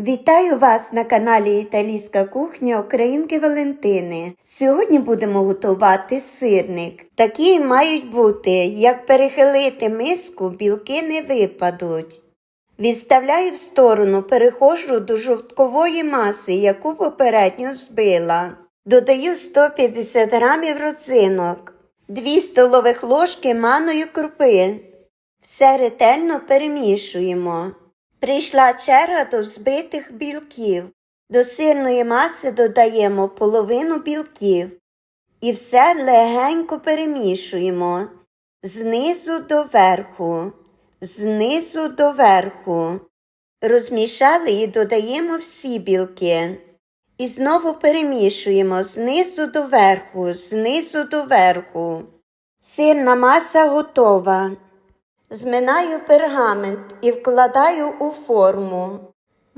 Вітаю вас на каналі Італійська кухня Українки Валентини. Сьогодні будемо готувати сирник. Такі мають бути, як перехилити миску, білки не випадуть. Відставляю в сторону, переходжу до жовткової маси, яку попередньо збила. Додаю 150 грамів родзинок, 2 столових ложки маної крупи. Все ретельно перемішуємо. Прийшла черга до взбитих білків. До сирної маси додаємо половину білків. І все легенько перемішуємо знизу до верху, знизу до верху. Розмішали і додаємо всі білки. І знову перемішуємо знизу до верху, знизу до верху. Сирна маса готова. Зминаю пергамент і вкладаю у форму.